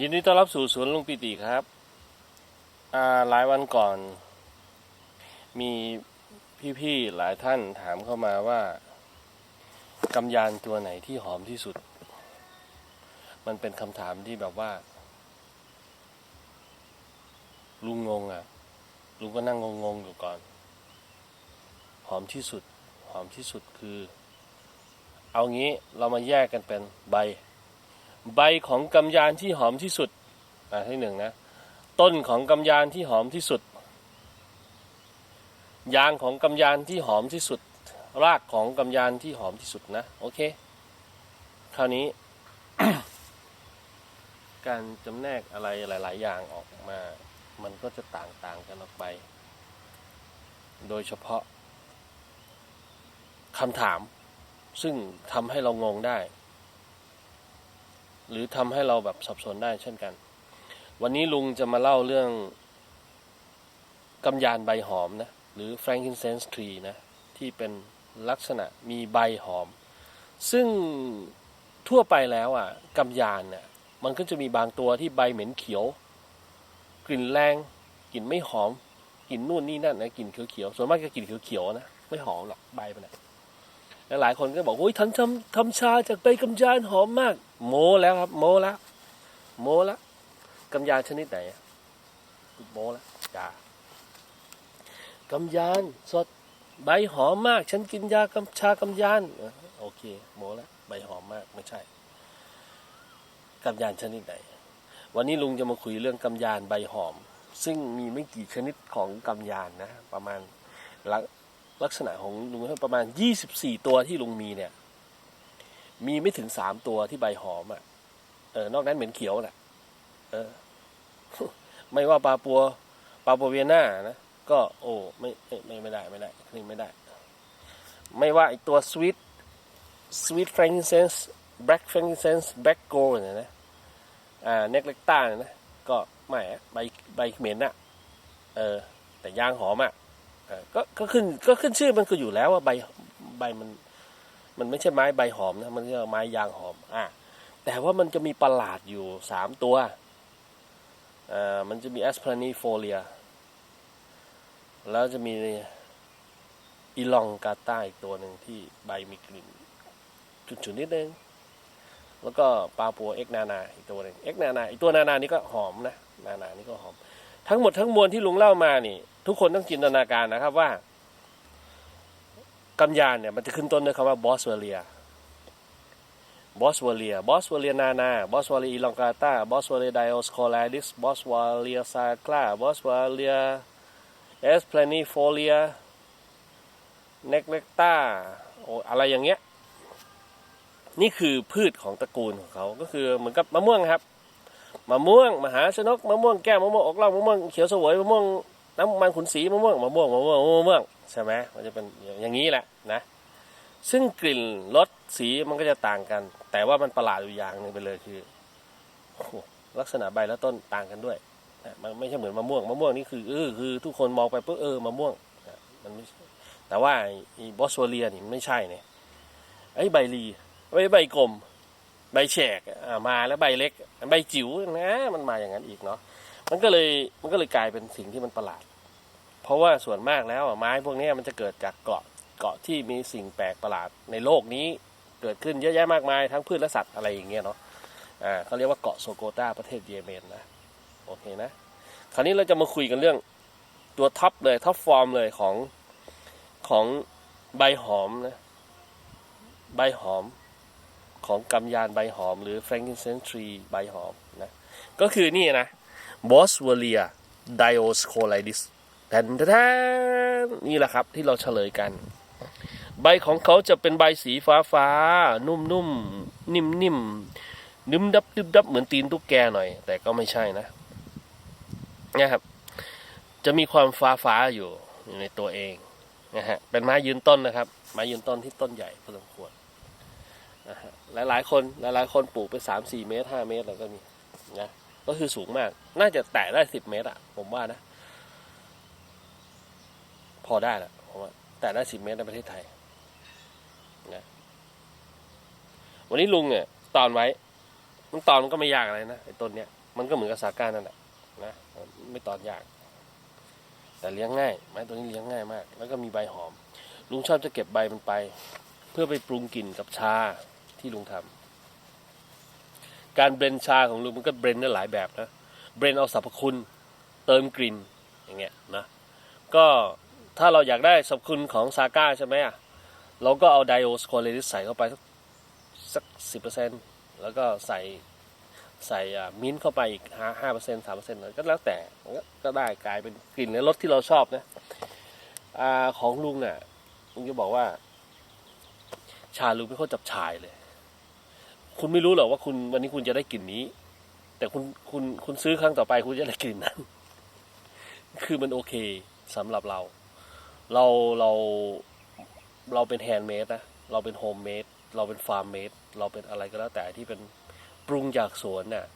ยินดีต้อนรับสู่สวนลุงปิติครับหลายวันก่อน มีพี่ๆหลายท่านถามเข้ามาว่ากำยานตัวไหนที่หอมที่สุด มันเป็นคำถามที่แบบว่า ลุงงงอะ ลุงก็นั่งงงๆอยู่ก่อน หอมที่สุด หอมที่สุดคือ เอางี้เรามาแยกกันเป็นใบ ใบของกำยานที่หอมที่สุดอ่าที่หนึ่งนะ ต้นของกำยานที่หอมที่สุด ยางของกำยานที่หอมที่สุด รากของกำยานที่หอมที่สุดนะโอเค คราวนี้ การจำแนกอะไรหลาย ๆ อย่างออกมา มันก็จะต่าง ๆ กันออกไป โดยเฉพาะคำถาม ซึ่งทำให้เรางงได้ หรือทำให้เราแบบสับสนได้เช่นกัน วันนี้ลุงจะมาเล่าเรื่องกำยานใบหอมนะ หรือ frankincense tree นะ ที่เป็นลักษณะมีใบหอม ซึ่งทั่วไปแล้วอะกำยานเนี่ยมันก็จะมีบางตัวที่ใบเหม็นเขียว กลิ่นแรงกลิ่นไม่หอมกลิ่นนู่นนี่นั่นนะกลิ่นเขียวๆส่วนมากจะกลิ่นเขียวๆนะไม่หอมหรอกใบมันนะแล้วหลายคนก็บอกโอ้ยทำทำทำชาจากใบกำยานหอมมาก โมแล้วครับ โมแล้ว โมแล้วกำยานชนิดไหนโมแล้วจ้ากำยานสดใบหอมมาก ฉันกินยากำชากำยานโอเค โมแล้วใบหอมมากไม่ใช่กำยานชนิดไหน วันนี้ลุงจะมาคุยเรื่องกำยานใบหอม ซึ่งมีไม่กี่ชนิดของกำยานนะ ประมาณลักษณะของลุงประมาณ 24 ตัวที่ลุงมีเนี่ย มีไม่ถึงสามตัวที่ใบหอมอะ เออ นอกนั้นเหม็นเขียวแหละเออ ไม่ว่าปลาปัวปลาปัวเวียน่านะก็ โอ้ไม่ไม่ไม่ไม่ได้ไม่ได้นี่ไม่ได้ ไม่ว่าไอตัวสวีทสวีทแฟรงกินเซนส์แบล็กแฟรงกินเซนส์แบล็กโกลเนี่ยนะอ่าเน็กเล็กต้าเนี่ยนะก็ไม่ใบใบเหม็นอะเออ แต่ยางหอมอะก็ก็ขึ้นก็ขึ้นชื่อมันก็อยู่แล้วว่าใบใบมัน มันไม่ใช่ไม้ใบหอมนะมันเรียกไม้ยางหอม อะแต่ว่ามันจะมีประหลาดอยู่สามตัวอ่ามันจะมี a s p l a n i f o l i a แล้วจะมีอีลองกาต้าอีกตัวหนึ่งที่ใบมีกลิ่นฉุนๆนิดนึงแล้วก็ปลาปัวเอ็กนานาอีกตัวหนึ่งเอ็กนานาอีกตัวนานานี่ก็หอมนะนานานี่ก็หอม ทั้งหมดทั้งมวลที่ลุงเล่ามานี่ ทุกคนต้องจินตนาการนะครับว่า กำยานเนี่ยมันจะขึ้นต้นด้วยคำว่าบอสเวเลียบอสเวเลียบอสเวเลียนานาบอสเวเลียอีลองกาตาบอสเวเลียไดโอสโคลาดิสบอสเวเลียซาคลาบอสเวเลียเอสเพลนิโฟเลียเนกเล็กตาโออะไรอย่างเงี้ย นี่คือพืชของตระกูลของเขาก็คือเหมือนกับมะม่วงครับมะม่วง มหาชนกมะม่วงแก้วมะม่วงอกเล่ามะม่วงเขียวสวยมะม่วง น้ำมันขุนศรีมะม่วงมะม่วงมะม่วงมะม่วงใช่ไหมมันจะเป็นอย่างนี้แหละนะ ซึ่งกลิ่นรสสีมันก็จะต่างกัน แต่ว่ามันประหลาดอยู่อย่างหนึ่งไปเลยคือลักษณะใบและต้นต่างกันด้วยนะมันไม่ใช่เหมือนมะม่วงมะม่วงนี่คือเออคือ ทุกคนมองไปปุ๊บเออมะม่วงนะมันไม่แต่ว่าบอสโวเลียนี่ไม่ใช่เนี่ยไอ้ใบลีไอ้ใบกลม ใบแฉกมาแล้วใบเล็ก ใบจิ๋วนะมันมาอย่างนั้นอีกเนาะ มันก็เลยมันก็เลยกลายเป็นสิ่งที่มันประหลาด เพราะว่าส่วนมากแล้วไม้พวกนี้มันจะเกิดจากเกาะเกาะที่มีสิ่งแปลกประหลาดในโลกนี้เกิดขึ้นเยอะแยะมากมายทั้งพืชและสัตว์อะไรอย่างเงี้ยเนาะอ่าเขาเรียกว่าเกาะโซโกตาประเทศเยเมนนะโอเคนะ คราวนี้เราจะมาคุยกันเรื่องตัวท็อปเลยท็อปฟอร์มเลยของของใบหอมนะใบหอมของกำยานใบหอม หรือ frankincense tree ใบหอมนะก็คือนี่นะ boswellia dioscoridis แทนแทนนี่แหละครับที่เราเฉลยกัน ใบของเขาจะเป็นใบสีฟ้าฟ้าๆนุ่มนุ่มนิ่มนิ่มนึมดับดึบดับเหมือนตีนตุ๊กแกหน่อย แต่ก็ไม่ใช่นะนะครับ จะมีความฟ้าฟ้าๆอยู่อยู่ในตัวเองนะฮะเป็นไม้ยืนต้นนะครับ ไม้ยืนต้นที่ต้นใหญ่พอสมควรนะฮะหลายๆคนหลายๆคนปลูกไปสามสี่เมตรห้าเมตรแล้วก็มีนะ ก็คือสูงมาก น่าจะแตะได้สิบเมตรอะผมว่านะ พอได้และผมว่า แตะได้สิบเมตรในประเทศไทยนะวันนี้ลุงเนี่ยตอนไว้ มันตอนมันก็ไม่ยากอะไรนะไอ้ต้นเนี้ยมันก็เหมือนกับสาก้านั่นแหละนะไม่ตอนยาก แต่เลี้ยงง่ายไม้ตัวนี้เลี้ยงง่ายมาก แล้วก็มีใบหอม ลุงชอบจะเก็บใบมันไป เพื่อไปปรุงกลิ่นกับชาที่ลุงทำ การเบรนชาของลุงมันก็เบรนได้หลายแบบนะ เบรนเอาสรรพคุณ เติมกลิ่นอย่างเงี้ยนะ ก็ถ้าเราอยากได้สรรพคุณของซาก้าใช่ไหมอะ เราก็เอาไดโอสโคเลริสใส่เข้าไปสักสักสิบเปอร์เซ็นต์แล้วก็ใส่ใส่มิ้นท์เข้าไปอีกห้าห้าเปอร์เซ็นต์สามเปอร์เซ็นต์ก็แล้วแต่ก็ได้กลายเป็นกลิ่นและรสที่เราชอบนะอของลุงเนี่ยลุงจะบอกว่า ชาลุงไม่ค่อยจับชายเลย คุณไม่รู้หรอกว่าคุณวันนี้คุณจะได้กลิ่นนี้ แต่คุณคุณคุณซื้อครั้งต่อไปคุณจะได้กลิ่นนั้น คือมันโอเคสำหรับเรา เราเราเราเป็นแฮนด์เมดนะเราเป็นโฮมเมดเราเป็นฟาร์มเมดเราเป็นอะไรก็แล้วแต่ที่เป็นปรุงจากสวนน่ะ